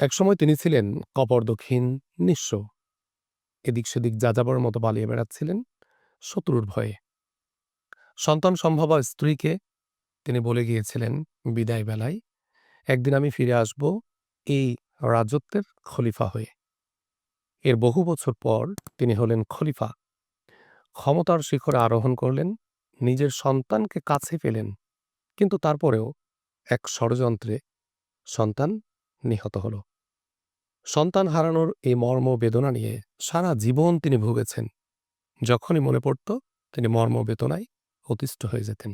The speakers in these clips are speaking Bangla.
একসময় তিনি ছিলেন কপর্দক্ষিণ নিঃস্ব। এদিক সেদিক যাযাবরের মতো পালিয়ে বেড়াচ্ছিলেন শত্রুর ভয়ে। সন্তান সম্ভবা স্ত্রীকে তিনি বলে গিয়েছিলেন বিদায় বেলায়, একদিন আমি ফিরে আসব এই রাজত্বের খলিফা হয়ে। এর বহু বছর পর তিনি হলেন খলিফা। ক্ষমতার শিখরে আরোহণ করলেন, নিজের সন্তানকে কাছে পেলেন, কিন্তু তারপরেও এক ষড়যন্ত্রে সন্তান নিহত হল। সন্তান হারানোর এই মর্ম বেদনা নিয়ে সারা জীবন তিনি ভুগেছেন। যখনই মনে পড়ত, তিনি মর্ম বেদনায় অতিষ্ঠ হয়ে যেতেন।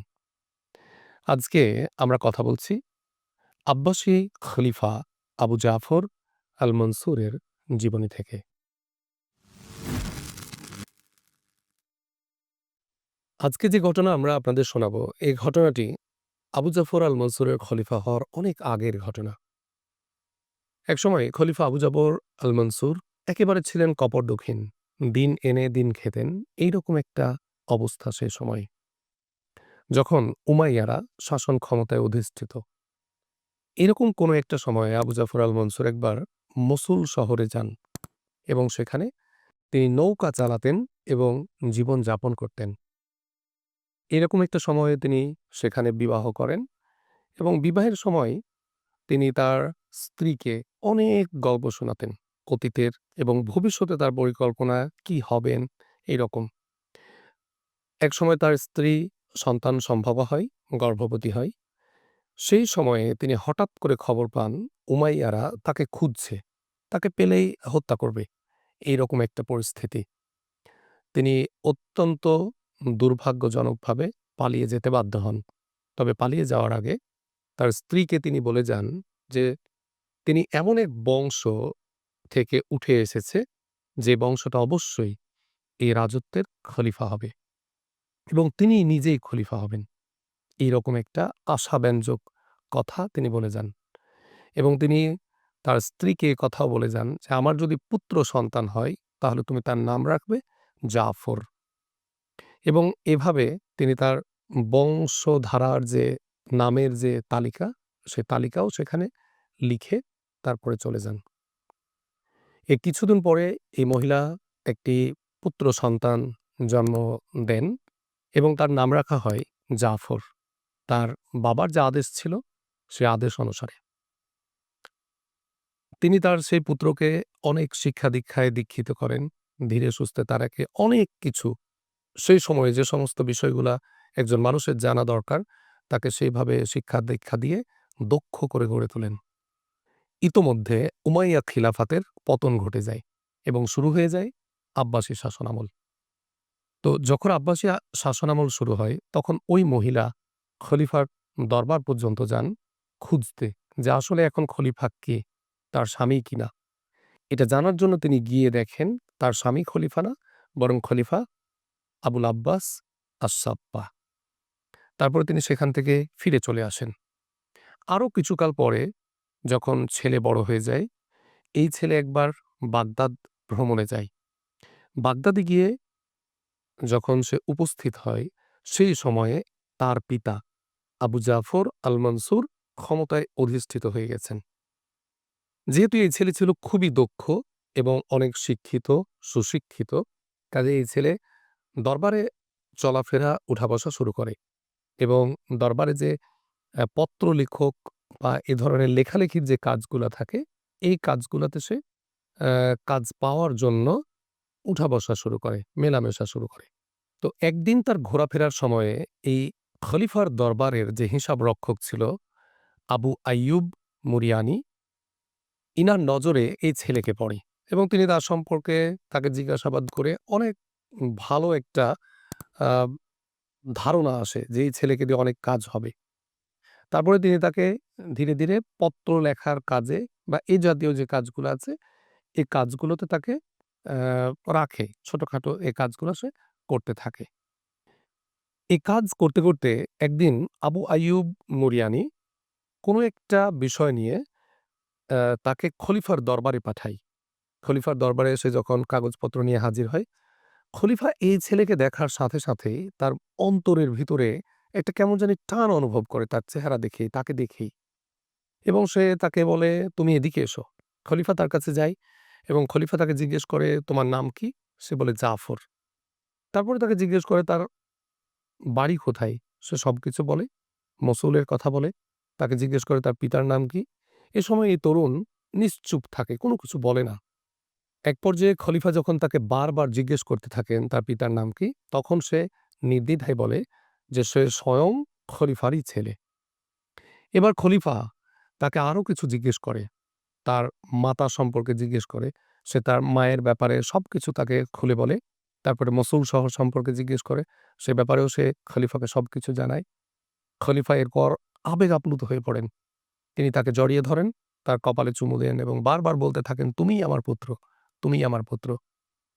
আজকে আমরা কথা বলছি আব্বাসী খলিফা আবু জাফর আল মনসুরের জীবনী থেকে আজকে যে ঘটনা আমরা আপনাদের শোনাবো, এই ঘটনাটি আবু জাফর আল মনসুরের খলিফা হওয়ার অনেক আগের ঘটনা একসময় খলিফা আবু জাফর আল মনসুর একেবারে ছিলেন কপর্দক্ষিণ দিন এনে দিন খেতেন, এইরকম একটা অবস্থা সে সময়। যখন উমাইয়ারা শাসন ক্ষমতায় অধিষ্ঠিত। এরকম কোনো একটা সময়ে আবু জাফর আল মনসুর একবার মসুল শহরে যান এবং সেখানে তিনি নৌকা চালাতেন এবং জীবন যাপন করতেন। এরকম একটা সময়ে তিনি সেখানে বিবাহ করেন এবং বিবাহের সময় তিনি তার স্ত্রীকে অনেক গল্প শোনাতেন, অতীতের এবং ভবিষ্যতে তার পরিকল্পনা কি হবেন এইরকম। একসময় তার স্ত্রী সন্তান সম্ভব হয়, গর্ভবতী হয়। সেই সময়ে তিনি হঠাৎ করে খবর পান, উমাইয়ারা তাকে খুঁজছে, তাকে পেলেই হত্যা করবে, এইরকম একটা পরিস্থিতি। তিনি অত্যন্ত দুর্ভাগ্যজনকভাবে পালিয়ে যেতে বাধ্য হন। তবে পালিয়ে যাওয়ার আগে তার স্ত্রীকে তিনি বলে যান যে, তিনি এমন এক বংশ থেকে উঠে এসেছে যে বংশটা অবশ্যই এই রাজত্বের খলিফা হবে এবং তিনি নিজেই খলিফা হবেন। এইরকম একটা আশাব্যঞ্জক কথা তিনি বলে যান এবং তিনি তার স্ত্রীকে কথাও বলে যান যে, আমার যদি পুত্র সন্তান হয়, তাহলে তুমি তার নাম রাখবে জাফর। এবং এভাবে তিনি তার বংশধারার যে নামের যে তালিকা সে তালিকাও সেখানে লিখে তারপরে চলে যান। এ কিছুদিন পরে এই মহিলা একটি পুত্র সন্তান জন্ম দেন এবং তার নাম রাখা হয় জাফর। তার বাবার যে আদেশ ছিল, সে আদেশ অনুসারে। তিনি তার সেই পুত্রকে অনেক শিক্ষা দীক্ষায় দীক্ষিত করেন। ধীরে সুস্থে তারাকে অনেক কিছু, সেই সময়ে যে সমস্ত বিষয়গুলা একজন মানুষের জানা দরকার তাকে সেইভাবে শিক্ষা দীক্ষা দিয়ে দক্ষ করে গড়ে তোলেন। ইতোমধ্যে উমাইয়া খিলাফাতের পতন ঘটে যায় এবং শুরু হয়ে যায় আব্বাসী শাসনামল। তো যখন আব্বাসী শাসনামল শুরু হয়, তখন ওই মহিলা খলিফার দরবার পর্যন্ত যান খুঁজতে যে আসলে এখন খলিফা কে? তার স্বামী কিনা? এটা জানার জন্য তিনি গিয়ে দেখেন তার স্বামী খলিফা না, বরং খলিফা আবুল আব্বাস আসাপ্পা তারপরে তিনি সেখান থেকে ফিরে চলে আসেন। আরও কিছুকাল পরে যখন ছেলে বড় হয়ে যায়, এই ছেলে একবার বাগদাদ ভ্রমণে যায়। বাগদাদে গিয়ে যখন সে উপস্থিত হয়, সেই সময়ে তার পিতা আবু জাফর আল মনসুর ক্ষমতায় অধিষ্ঠিত হয়ে গেছেন। যেহেতু এই ছেলে ছিল খুবই দক্ষ এবং অনেক শিক্ষিত, সুশিক্ষিত কাজে এই ছেলে দরবারে চলাফেরা উঠা বসা শুরু করে। এবং দরবারে যে পত্র লেখক বা এ ধরনের লেখালেখির যে কাজগুলো থাকে, এই কাজগুলোতে সে কাজ পাওয়ার জন্য উঠা বসা শুরু করে, মেলামেশা শুরু করে। তো একদিন তার ঘোরাফেরার সময়ে এই খলিফার দরবারের যে হিসাব রক্ষক ছিল, আবু আইয়ুব মুরিয়ানি, ইনার নজরে এই ছেলেকে পড়ে এবং তিনি তার সম্পর্কে তাকে জিজ্ঞাসাবাদ করে অনেক ভালো একটা ধারণা আসে যে, এই ছেলেকে দিয়ে অনেক কাজ হবে। তারপরে তিনি তাকে ধীরে ধীরে পত্র লেখার কাজে বা এই জাতীয় যে কাজগুলো আছে এই কাজগুলোতে তাকে রাখে। ছোটখাটো এই কাজগুলো সে করতে থাকে। এই কাজ করতে করতে একদিন আবু আইয়ুব মুরিয়ানি কোনো একটা বিষয় নিয়ে তাকে খলিফার দরবারে পাঠাই খলিফার দরবারে এসে যখন কাগজপত্র নিয়ে হাজির হয় খলিফা এই ছেলেকে দেখার সাথে সাথেই তার অন্তরের ভিতরে একটা কেমন জানি টান অনুভব করে তার চেহারা দেখেই তাকে দেখেই এবং সে তাকে বলে তুমি এদিকে এসো খলিফা তার কাছে যায় এবং খলিফা তাকে জিজ্ঞেস করে, "তোমার নাম কি?" সে বলে, "জাফর।" তারপরে তাকে জিজ্ঞেস করে তার বাড়ি কোথায়? সে সবকিছু বলে। মসুলের কথা বলে। তাকে জিজ্ঞেস করে তার পিতার নাম কি? এ সময় এই তরুণ নিশ্চুপ থাকে, কোনো কিছু বলে না। এক পর্যায়ে খলিফা যখন তাকে বারবার জিজ্ঞেস করতে থাকেন তার পিতার নাম কি? তখন সে নির্দ্বিধায় বলে যে সে স্বয়ং খলিফারই ছেলে। এবার খলিফা তাকে আরও কিছু জিজ্ঞেস করে। তার মাতা সম্পর্কে জিজ্ঞেস করে। সে তার মায়ের ব্যাপারে সবকিছু তাকে খুলে বলে। তারপরে মসুল শহর সম্পর্কে জিজ্ঞেস করে। সে ব্যাপারেও সে খলিফাকে সবকিছু জানায়। খলিফা এরপর আবেগ আপ্লুত হয়ে পড়েন। তিনি তাকে জড়িয়ে ধরেন, তার কপালে চুমু দেন এবং বারবার বলতে থাকেন, "তুমিই আমার পুত্র, তুমিই আমার পুত্র।"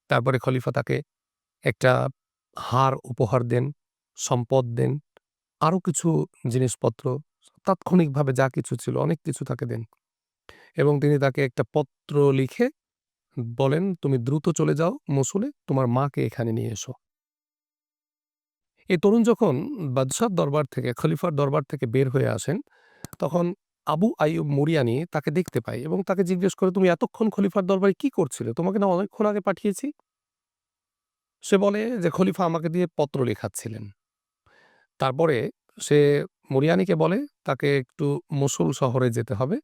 তারপরে খলিফা তাকে একটা হার উপহার দেন, সম্পদ দেন, আরও কিছু জিনিসপত্র তাৎক্ষণিকভাবে যা কিছু ছিল অনেক কিছু তাকে দেন। এবং তিনি তাকে একটা পত্র লিখে বলেন, "তুমি দ্রুত চলে যাও মসুলে, তোমার মাকে এখানে নিয়ে এসো।" এই তরুণ যখন বাদশাহ দরবার থেকে খলিফার দরবার থেকে বের হয়ে আসেন, তখন আবু আইয়ুব মুরিয়ানি তাকে দেখতে পায় এবং তাকে জিজ্ঞেস করে, "তুমি এতক্ষণ খলিফার দরবারে কি করছিলে? তোমাকে না অনেকক্ষণ আগে পাঠিয়েছি?" সে বলে যে, "খলিফা আমাকে দিয়ে পত্র লেখাচ্ছিলেন।" তারপরে সে মুরিয়ানিকে বলে তাকে একটু মসুল শহরে যেতে হবে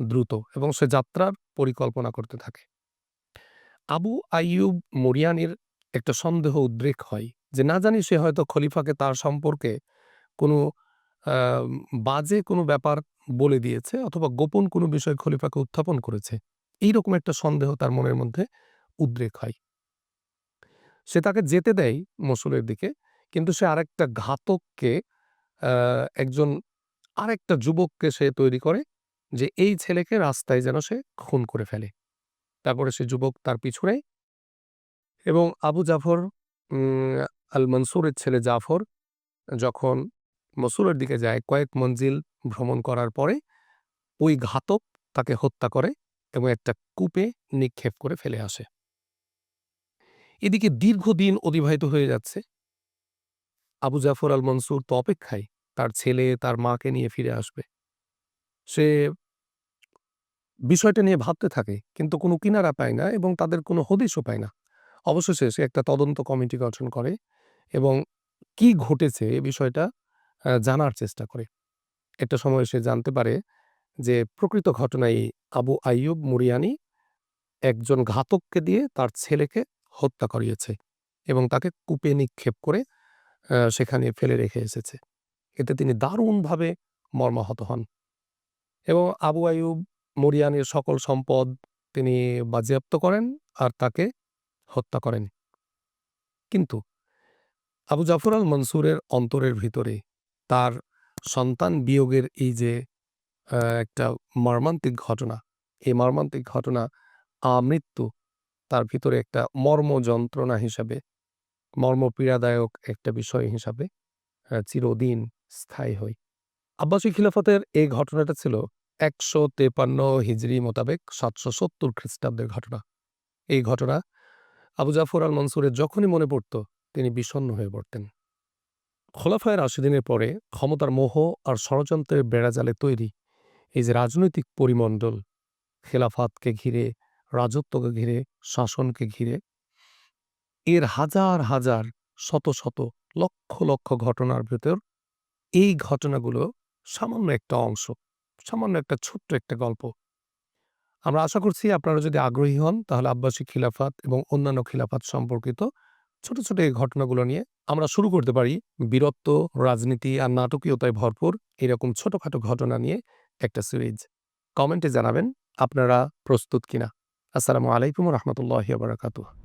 দ্রুত এবং সে যাত্রার পরিকল্পনা করতে থাকে। আবু আইয়ুব মুরিয়ানির একটা সন্দেহ উদ্রেক হয় যে না জানি সে হয়তো খলিফাকে তার সম্পর্কে কোনো বাজে কোনো ব্যাপার বলে দিয়েছে অথবা গোপন কোনো বিষয় খলিফাকে উত্থাপন করেছে। এইরকম একটা সন্দেহ তার মনের মধ্যে উদ্রেক হয়। সে তাকে যেতে দেয় মসুলের দিকে। কিন্তু সে আরেকটা ঘাতককে একজন আরেকটা যুবককে সে তৈরি করে যে এই ছেলেকে রাস্তায় যেন সে খুন করে ফেলে। তারপরে সে যুবক তার পিছু এবং আবু জাফর আল মনসুরের ছেলে জাফর যখন মসুলের দিকে যায়, কয়েক মঞ্জিল ভ্রমণ করার পরে ওই ঘাতক তাকে হত্যা করে এবং একটা কূপে নিক্ষেপ করে ফেলে আসে। এদিকে দীর্ঘদিন অতিবাহিত হয়ে যাচ্ছে। আবু জাফর আল মনসুর তো অপেক্ষায়, তার ছেলে, তার মাকে নিয়ে ফিরে আসবে। সে বিষয়টা নিয়ে ভাবতে থাকে, কিন্তু কোনো কিনারা পায় না এবং তাদের কোনো হদিশও পায় না। অবশেষে সে একটা তদন্ত কমিটি গঠন করে এবং কি ঘটেছে এ বিষয়টা জানার চেষ্টা করে। একটা সময় সে জানতে পারে যে প্রকৃত ঘটনায় আবু আইয়ুব মুরিয়ানি একজন ঘাতককে দিয়ে তার ছেলেকে হত্যা করিয়েছে এবং তাকে কূপে নিক্ষেপ করে সেখানে ফেলে রেখে এসেছে। এতে তিনি দারুণভাবে মর্মাহত হন। এবং আবু আইয়ুব মুরিয়ানির সকল সম্পদ তিনি বাজেয়াপ্ত করেন আর তাকে হত্যা করেন। কিন্তু আবু জাফর আল মনসুরের অন্তরের ভিতরে তার সন্তান বিয়োগের এই যে একটা মর্মান্তিক ঘটনা, এই মর্মান্তিক ঘটনা আমৃত্যু তার ভিতরে একটা মর্ম যন্ত্রণা হিসাবে, মর্মপীড়াদায়ক একটা বিষয় হিসাবে চিরদিন স্থায়ী হয়। আব্বাসী খিলাফতের এই ঘটনাটা ছিল ১৫৩ হিজরি মোতাবেক ৭৭০ খ্রিস্টাব্দের ঘটনা। এই ঘটনা আবু জাফর আল মনসুরের যখনই মনে পড়ত তিনি বিষণ্ণ হয়ে পড়তেন। খোলাফায়ে রাশিদিনের পরে ক্ষমতার মোহ আর ষড়যন্ত্রের বেড়াজালে তৈরি এই যে রাজনৈতিক পরিমণ্ডল, খেলাফাতকে ঘিরে, রাজত্বকে ঘিরে, শাসনকে ঘিরে এর হাজার, হাজার, শত, শত, লক্ষ, লক্ষ ঘটনার ভেতর এই ঘটনাগুলো সামান্য একটা অংশ, সামান্য একটা ছোট্ট একটা গল্প। আমরা আশা করছি আপনারা যদি আগ্রহী হন তাহলে আব্বাসী খিলাফত এবং অন্যান্য খিলাফাত সম্পর্কিত ছোট, ছোট এই ঘটনাগুলো নিয়ে আমরা শুরু করতে পারি বীরত্ব, রাজনীতি আর নাটকীয়তায় ভরপুর এরকম ছোটখাটো ঘটনা নিয়ে একটা সিরিজ। কমেন্টে জানাবেন আপনারা প্রস্তুত কিনা। আসসালামু আলাইকুম রহমতুল্লাহ বারাকাতুহু।